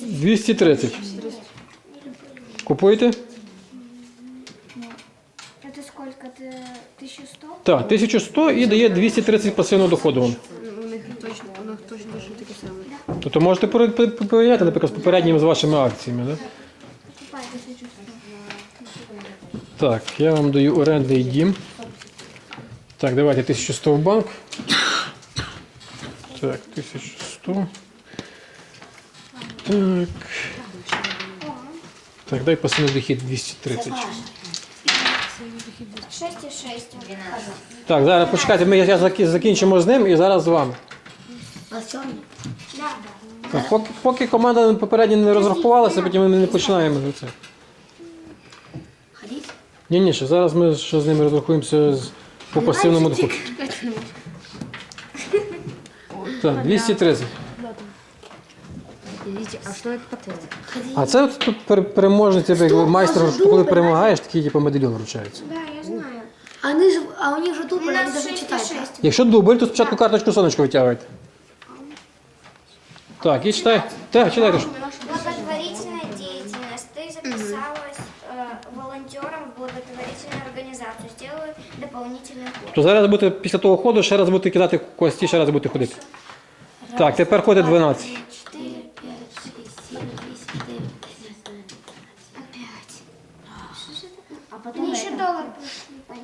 230. Купуєте? Это сколько? Это 1100? Так, 1100 і дає 230 пасивного доходу вам. У них точно, у них точно точно таке саме. Тобто можете поря- пор- порівняти, наприклад, з попередніми з вашими акціями. Да? Покупай 1100. Так, я вам даю орендний дім. Так, давайте 1100 в банк. Так, 1100. Так. Так, дай пасивний дохід 230. 6,6. Так, зараз почекайте, ми закінчимо з ним і зараз з вами. Так, поки, поки команда попередньо не розрахувалася, потім ми не починаємо це. Ходить? Ні, ні, ще зараз ми ще з ними розрахуємося по пасивному доходу. Так, 230. Видите, а что это потом? А це от тут пер- переможець, як майстер, що коли перемагаєш, такі типу медальйон вручаються. Да, я знаю. А, они же, а у них же У дубль, они нас даже 6,6. читают. Якщо дубль, то спочатку карточку сонечко витягуєте. Так, і читай. Так, читайте. що. Благотворительная деятельность. Ты записалась э, волонтером в благотворительную организацию. Сделаю дополнительный курс. То зараз будете після того ходу ще раз будете кидати кості, ще раз будете ходити. Так, тепер ходить 12. 4,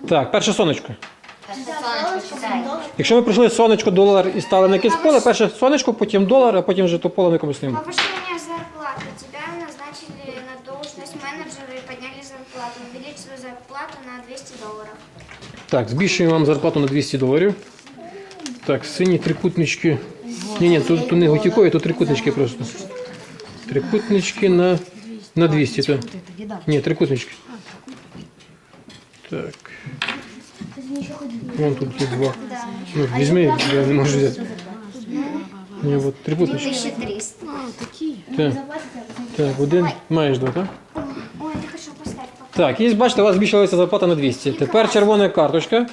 Так, перше сонечко. Якщо ми пройшли сонечко, долар і стали на якесь поле, перше сонечко, потім долар, а потім вже то поле на якомусь стоїмо. Повышение зарплаты. Тебя назначили на должность менеджера и подняли зарплату. Увеличили зарплату на 200 долларов. Так, збільшуємо вам зарплату на 200 доларів. Так, сині трикутнички. Ні, ні, тут, тут не готікові, тут трикутнички просто. Трикутнички на, на 200. То. Ні, трикутнички. Так. Вон тут є два. Ну, візьми, я не можу взяти. Ні, от трикутнички. 1300. Так, так, один, маєш два, так? Ой, не хочу поставить. пока. Так, і бачите, у вас збільшилася зарплата на 200. Тепер червона карточка.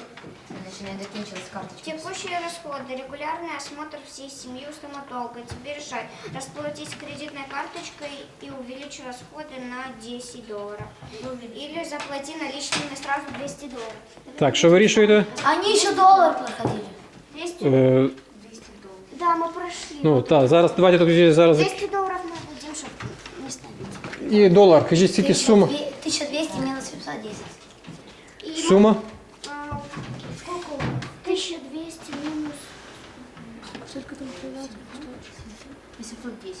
у стоматолога. Тебе решать, расплатить кредитной карточкой и увеличь расходы на 10 долларов. Или заплати наличными сразу 200 долларов. Так, що вирішуєте? Они еще доллар проходили. 200? Е, Да, мы прошли. ну так, зараз давайте тоді зараз. 200 долларов мы дадим, чтобы не ставить. І долар. Кажіть, скільки сума? 1200 минус 710. И, Сума? 810.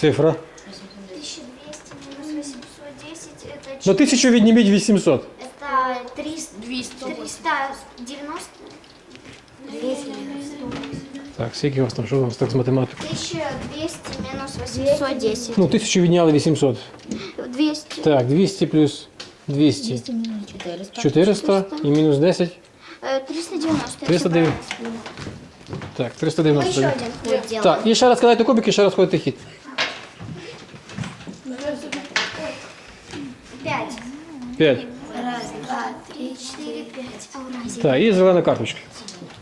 Цифра. 1200 минус 810, это... Ну тисячу відніміть 800. Это 300... 200. 390... Так, скільки у вас там, що у вас так з математикою? 1200 минус 810. Ну, тисячу відняли 800. 200. Так, 200 плюс 200. 400 і мінус 10. Э, 390. 309. Так, Мы 390. еще один ход делаем. Так, і ще раз кидайте кубик, і ще раз ходите хід. 5. 5. Раз, два, три, четыре. 4, 5. Ауразия. Так, і зелена карточка.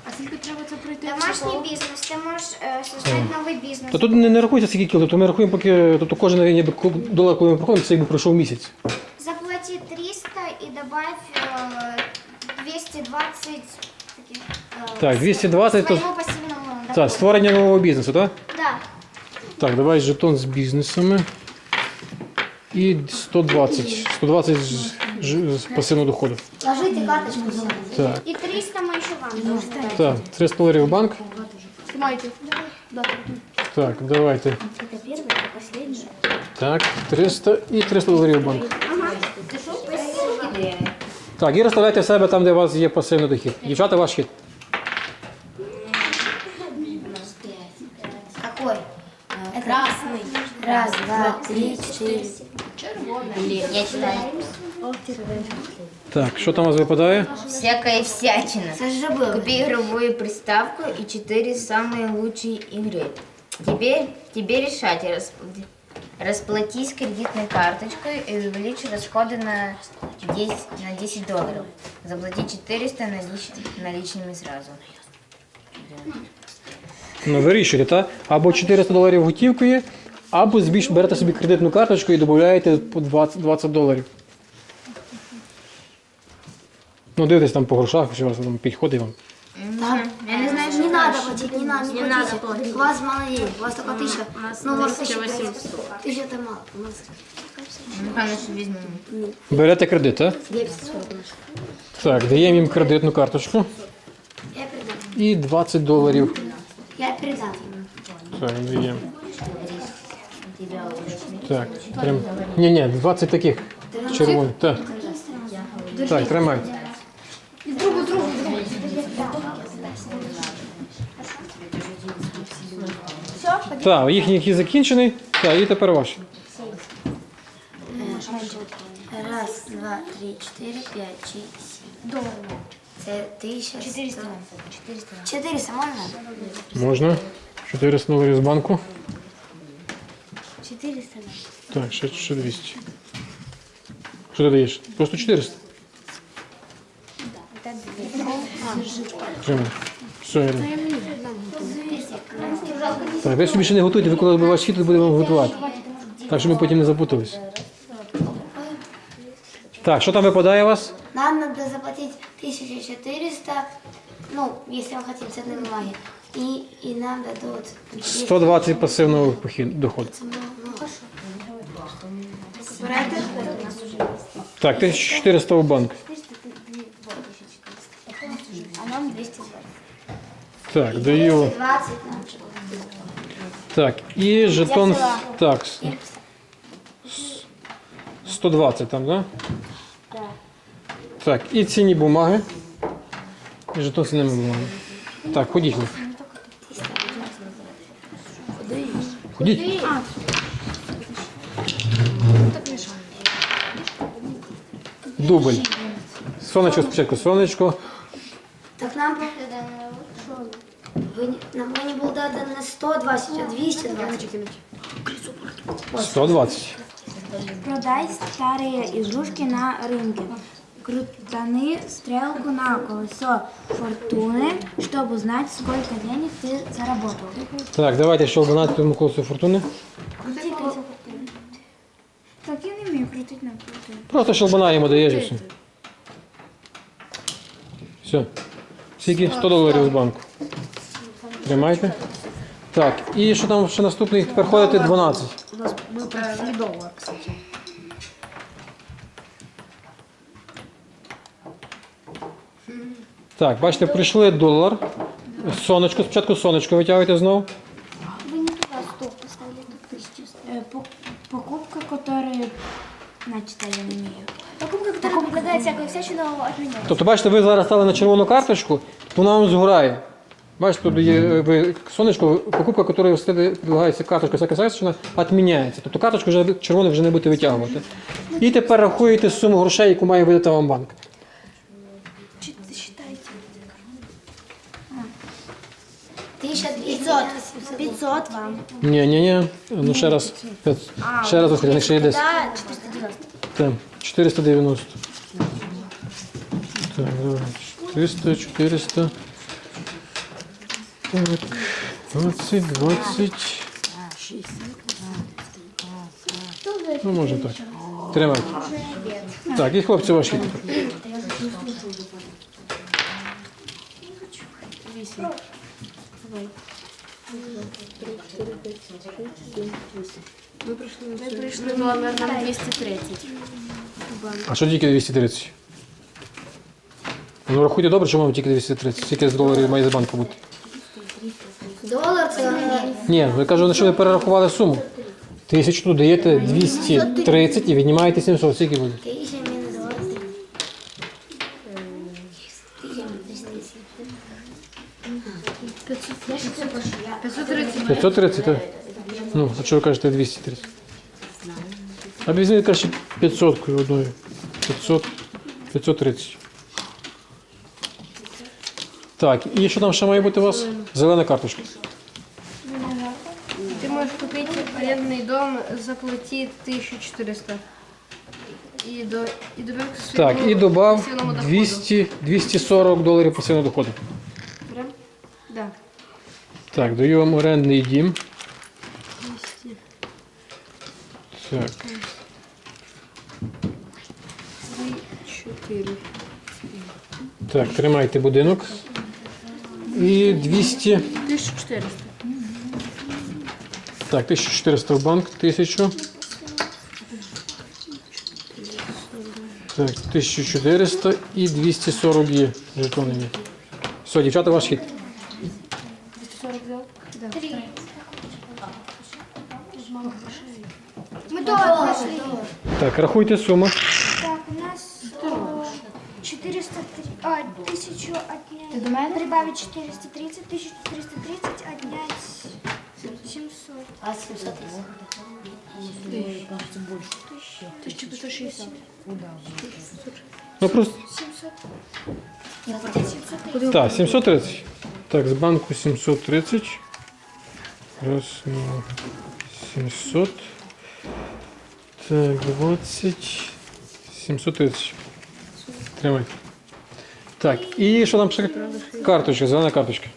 А скільки треба це пройти? Домашний бизнес. Ты можешь э, создать новый бизнес. То тут не, не рахується скільки кіл, то ми рахуємо, поки тобто кожен ніби ку- долар, коли ми проходимо, це якби пройшов місяць. Заплати 300 и добавь э, 220 таких, э, Так, 220 то своему пассивному доходу. так, створення нового бізнесу, так? Да. Так, давай жетон з бізнесами. І 120. 120 з, ж- з пасивного доходу. Ложите карточку сюда. Так, И 300 мы еще вам должны дать. так, 300 доларів в банк. Снимайте. Так, давайте. Это первый, это последний. Так, 300 і 300 доларів в банк. Так, і розставляйте в себе там, де у вас є пасивний дохід. Дівчата, ваш хід. два, три, четыре. Я читаю. Так, що там у вас випадає? Всякая всячина. Саша забыл. Купи игровую приставку и четыре самые лучшие игры. Тебе, тебе решать, расп- расплатись кредитной карточкой и увеличь расходы на 10, на 10 долларов. Заплати 400 налич- наличными сразу. Ну, вирішуєте, так? Або 400 доларів готівкою, або збільш берете собі кредитну карточку і додаєте по 20, 20 доларів. Ну, дивитесь там по грошах, що у вас там підходить вам. Я не знаю, Не надо платить, не надо, не, платите. У вас мало денег, у вас только тысяча. Ну, может, тысяча Тысяча это мало. У нас Напевно, що візьмемо. Берете кредит, так? 240 Так, даємо їм кредитну карточку Я передам. і 20 доларів. Я передам. Так, даємо. Так, трим... Ні, ні, 20 таких червоних. Так. Так, тримай. Так, їхній закінчений. Так, і тепер ваш. Раз, два, три, четыре, пять, шесть, семь. Це тисяча. 400. 400 можна? Можна. 400 доларів з банку. 400 нам. Так, ще, ще 200. Що ти даєш? Просто 400? Ну, так, Тримай. Все, я дам. Так, ви собі ще не готуйте, ви коли ваш світло будемо вам готувати. Так, щоб ми потім не запутались. Так, что там випадає у вас? Нам надо заплатить 1400, ну, если мы хотим с одной бумаги. И, и нам дадут... 120 пассивного похід- доходу. 100. Так, 1400 в банк. А нам 220. Так, даю. 20 нам. Так, і жетон. с- Так. с- с- 120 там, да? Так, і цінні бумаги. І жетон цінними бумагами. Так, ходіть ви. Ходіть. Дубль. Сонечко спочатку, сонечко. Так нам... Вы, не- нам мені було дати не 120, а 220. 120. Продай старые игрушки на рынке. Крутани стрелку на колесо фортуны, чтобы узнать, сколько денег ты заработал. Так, давайте ще обгнати тому колесу фортуни. Так я не умею крутить на. Просто щелбана йому даєш і все. Все. Скільки? 100 доларів з банку. Тримайте. Так, і що там ще наступний? Тепер ходите 12. Мы прошли доллар, кстати. Так, бачите, прийшли долар. Сонечко, спочатку сонечко витягуєте знову. Значит, я не вмію. Покупка, которая предлагает всякого всячину від мене. Тобто, бачите, ви зараз стали на червону карточку, то вона вам згорає. Бачите, тут є е, ви, сонечко, покупка, якою предлагається карточка, всяка всячина, відміняється. Тобто карточку вже червону вже не будете витягувати. І тепер рахуєте суму грошей, яку має видати вам банк. 500 вам. Ні, ні, ні. Ну ще раз. Ще раз розкажи, ще є десь. Да, 490. Там, 490. Так, давай. 400, 400. Так, 20, 20. Ну, може так. Тримайте. Так, і хлопці ваші Мы пришли доллар нам 230. А що тільки 230? Ну, рахуйте добре, чому вам тільки 230? Скільки з доларів має з банку бути? Доллар це Ні, ви кажу, що ви перерахували суму. Тисячу даєте 230 і віднімаєте 700. Скільки буде? 1000 мінус 20. 530. 530, так? Ну, а чого ви кажете 230? А візьміть краще 500 одною. 500, 530. Так, і що там ще має бути у вас? Зелена карточка. Ты можешь купить арендный дом, заплати 1400. И, до, и добавь к своему Так, і додав пассивному доходу. 200, 240 доларів пасивного доходу. Так, даю вам орендний дім. Так. Так, тримайте будинок. І 200. 1400. Так, 1400 в банк, 1000. Так, 1400 і 240 є жетони. є. Все, дівчата, ваш хід. Так, рахуйте суму. Так, у нас э, 403, а, 1000 отнять, прибавить 430, 1430 отнять 700. А 700 1560. Ну просто. 700. Так, 730. Так, з банку 730. Раз, два, 700. Так, 20. 730. Тримай. Так, і що там ще? Карточка, зелена карточка.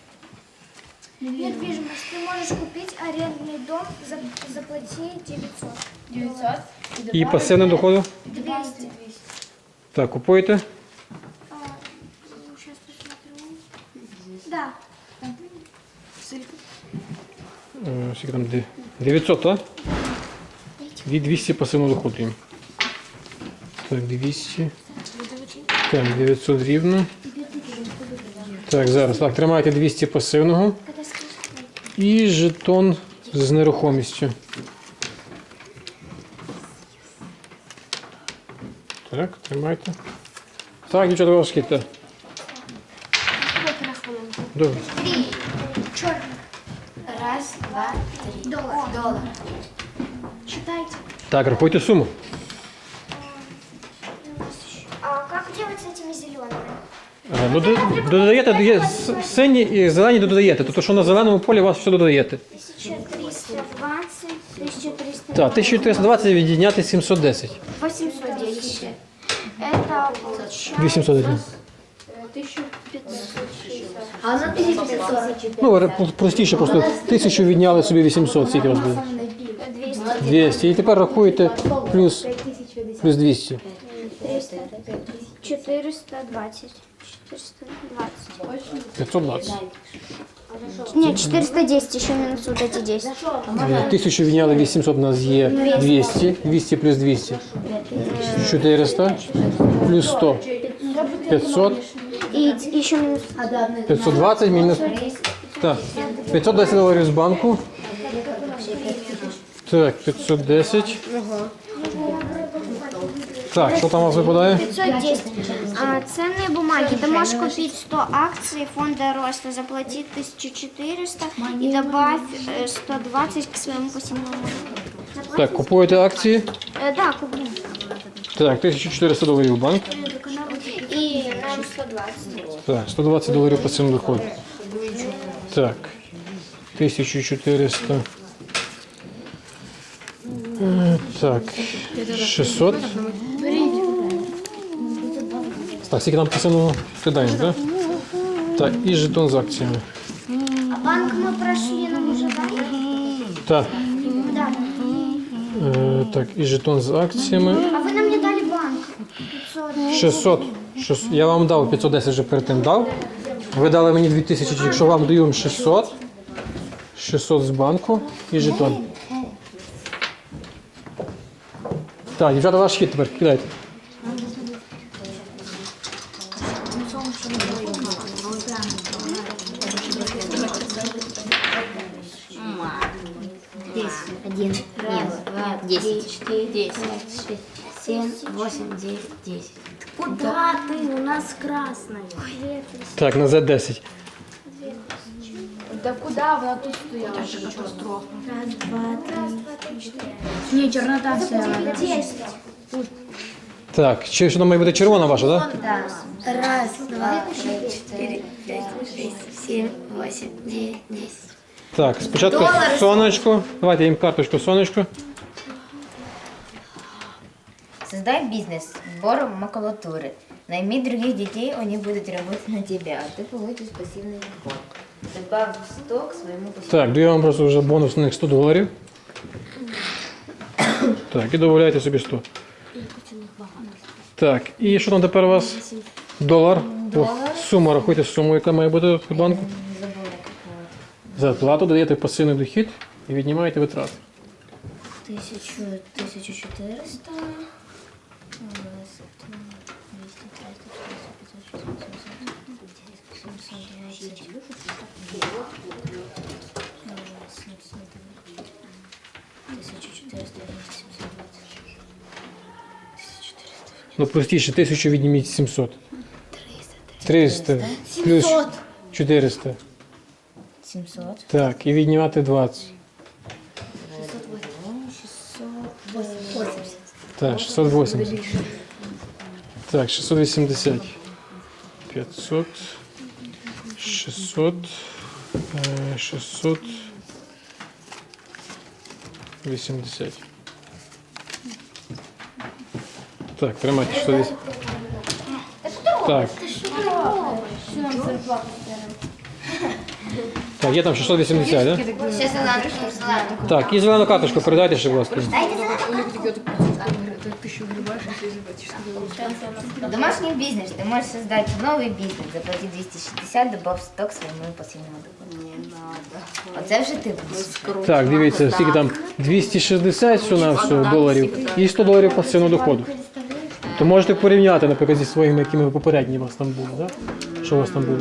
Недвижимость. Ты можешь купить арендный дом, за- заплати 900. 900. І пасивне доходу. 200. Так, купуєте. Сейчас посмотрю. Да. Е, Скільки там? Де- 900, так? Від 200 пасивного доходу. Так, 200. Так, 900 рівно. Так, зараз. Так, тримайте 200 пасивного. І жетон з нерухомістю. Так, тримайте. Так, дівчата, хід. так. Добре. Черный. Раз, два, три. Доллар. Доллар. Читайте. Так, рахуйте суму. А как делать с этими зелеными? Е, Ну, до- додаєте, додає- с- сині і зелені додаєте. Тобто, що на зеленому полі у вас все додаєте. 1320, 1320. Так, 1320 відняти 710. 810. Это получается 801. 1560. А на 1540. Ну, ре- простіше, просто 1000 відняли собі 800, скільки у вас буде? 200. 200. І тепер рахуєте плюс, плюс 200. 420. 420. 520. Нет, 410, еще минус вот эти 10. Е, 1000 відняли 800, у нас є 200. 200 плюс 200. 400 плюс 100. 500. И еще минус 520 мінус. Так, 510 доларів з банку. Так, 510. Так, що там у вас випадає? 510. А, ценные бумаги. Ты можешь купить 100 акций фонда роста, заплати 1400 и добавь э, 120 к своему пассивному. Так, купуєте акції. Э, да, куплю. Так, 1400 доларів в банк. И нам 120. Так, 120 доларів по цим доходу. Так, 1400. Так, 600. Так, скільки нам писано кидаємо, так? Так, і жетон з акціями. А банк мы прошли, нам уже дали? Так, е, так, і жетон з акціями. А вы нам не дали банк. 500. 600. Я вам дав 510 вже перед тим дав. Ви дали мені 2000, якщо вам даю 600. 600 з банку і жетон. Так, дівчата, ваш хід тепер кидайте. Один, два, Десять. четыре, Десять. пять, шесть, семь, восемь, девять, десять. Куда ты? У нас красная. Так, на Z10. Да куда вона тут стояла? Раз, два, три. Ні, чорнота стояла. 10. Так, чи що там має бути червона ваша, так? Раз, два, три, четыре, пять, шесть, семь, восемь, девять, десять. Так, спочатку сонечко. Давайте їм карточку сонечко. Создай бизнес сбором макулатуры. Найми других детей, они будут работать на тебя, а ты получишь пассивный доход. Добавив сток своєму посуду. Так, даю вам просто вже бонусних 100 доларів. Так, і додавайте собі 100. Так, і що там тепер у вас? Долар. Долар. О, Сума, рахуйте суму, яка має бути в банку. Зарплату даєте пасивний дохід і віднімаєте витрати. 1400. Ну, простіше, 1000 відніміть 700. 300. Плюс 400. 700. Так, і віднімати 20. Так, 680. Так, 680. 500. 600. 600. 80. Так, тримайте 680. Так. Так, є там 680, так? Да? Сейчас зеленку, зеленку. Так, і зелену карточку передайте ще, будь ласка. Домашний бизнес. Ты можешь создать новый бизнес, заплати 260, добав сток своєму пасивному доходу. Не надо. Оце вже ти будеш. Так, дивіться, скільки там 260 всього на все доларів і 100 доларів пасивного доходу. То можете порівняти, наприклад, зі своїми, якими попередні у вас там були, да? Що у вас там було?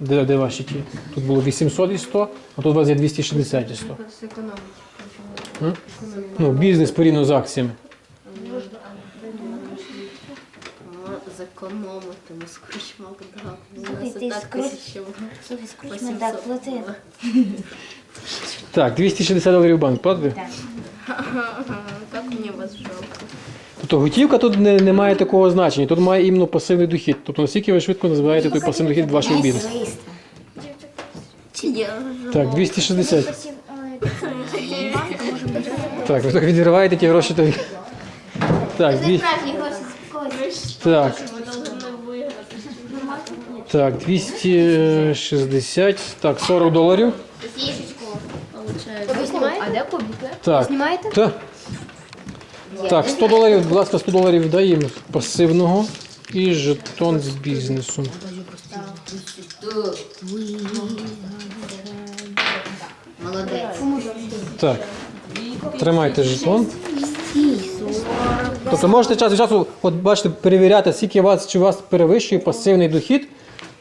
Де, де ваші ті? Тут було 800 і 100, а тут у вас є 260 і 100. Зекономити. М? Ну, бізнес порівняно з акціями. Зекономити, ми скручмо дав. Ти скруч- Слухай, так. Так, 260 доларів банк, платите? Так мені вас жалко. Тобто готівка тут не, не має такого значення, тут має іменно пасивний дохід. Тобто наскільки ви швидко називаєте той пасивний дохід вашого бізнесу. Так, 260. Так, ви так відриваєте ті гроші. То... Так, дві... так. Так, 260. Так, 40 доларів. А де кубик? Так. Знімаєте? Так. Так, 100 доларів, будь ласка, 100 доларів даємо пасивного і жетон з бізнесу. Молодець. Так. Тримайте жетон. Тобто можете час від часу, от бачите, перевіряти, скільки вас чи вас перевищує пасивний дохід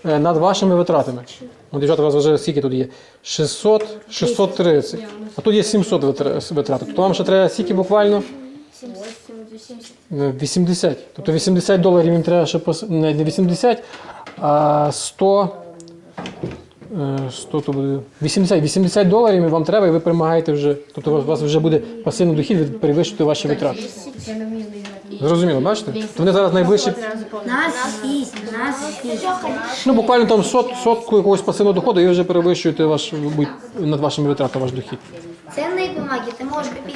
е, над вашими витратами. От, дівчата, у вас вже скільки тут є? 600, 630. А тут є 700 витра- витрат. Тобто вам ще треба скільки буквально? Е, 80. Тобто 80 доларів їм треба ще пос- не не 80, а 100. Е, 100 то буде 80, 80 доларів вам треба, і ви перемагаєте вже. Тобто у вас- вже буде пасивний дохід від перевищити ваші витрати. Зрозуміло, бачите? То вони зараз найближчі, Нас шість, нас шість. ну буквально там сот, сотку якогось пасивного доходу, і ви вже перевищуєте ваш над вашими витратами ваш дохід. Ценные бумаги ты можешь купить